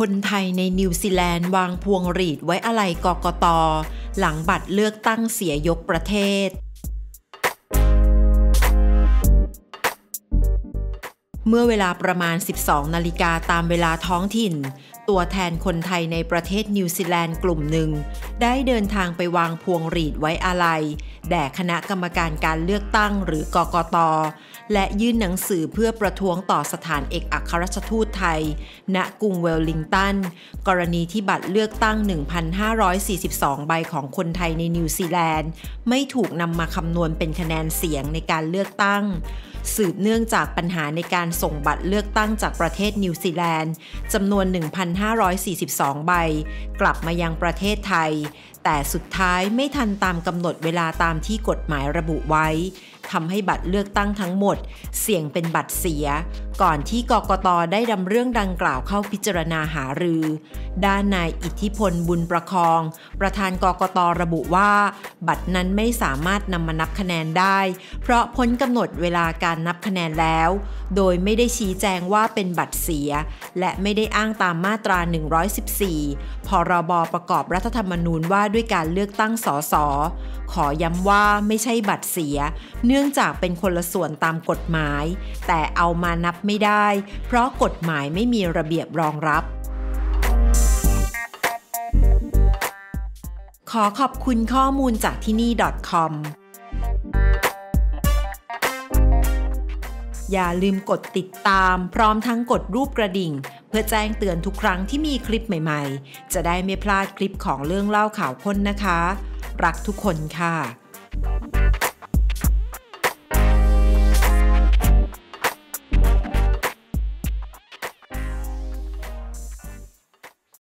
คนไทยในนิวซีแลนด์วางพวงหรีดไว้อะไรกกต หลังบัตรเลือกตั้งเสียยกประเทศ เมื่อเวลาประมาณ 12 นาฬิกาตามเวลาท้องถิ่น ตัวแทนคนไทยในประเทศนิวซีแลนด์กลุ่มหนึ่ง ได้เดินทางไปวางพวงหรีดไว้อาลัย แด่คณะกรรมการการเลือกตั้งหรือกกต และยื่นหนังสือเพื่อประท้วงต่อสถานเอกอัครราชทูตไทย ณกรุงเวลลิงตัน กรณีที่บัตรเลือกตั้ง 1,542 ใบของคนไทยในนิวซีแลนด์ ไม่ถูกนำมาคำนวณเป็นคะแนนเสียงในการเลือกตั้งสืบเนื่องจากปัญหาในการส่งบัตรเลือกตั้งจากประเทศนิวซีแลนด์จำนวน 1,542 ใบ กลับมายังประเทศไทยแต่สุดท้ายไม่ทันตามกำหนดเวลาตามที่กฎหมายระบุไว้ ทำให้บัตรเลือกตั้งทั้งหมด เสี่ยงเป็นบัตรเสีย ก่อนที่กกตได้ดำเรื่องดังกล่าวเข้าพิจารณาหารือ ด้านนายอิทธิพลบุญประคอง ประธานกกตระบุว่า บัตรนั้นไม่สามารถนำมานับคะแนนได้ เพราะพ้นกำหนดเวลาการนับคะแนนแล้ว โดยไม่ได้ชี้แจงว่าเป็นบัตรเสีย และไม่ได้อ้างตามมาตรา 114 พรบประกอบรัฐธรรมนูญว่าด้วยการเลือกตั้งสสขอย้ำว่าไม่ใช่บัตรเสียเนื่องจากเป็นคนละส่วนตามกฎหมาย แต่เอามานับไม่ได้ เพราะกฎหมายไม่มีระเบียบรองรับขอขอบคุณข้อมูลจากที่นี่ .com อย่าลืมกดติดตามพร้อมทั้งกดรูปกระดิ่ง เพื่อแจ้งเตือนทุกครั้งที่มีคลิปใหม่ๆ จะได้ไม่พลาดคลิปของเรื่องเล่าข่าวค้นนะคะ รักทุกคนค่ะ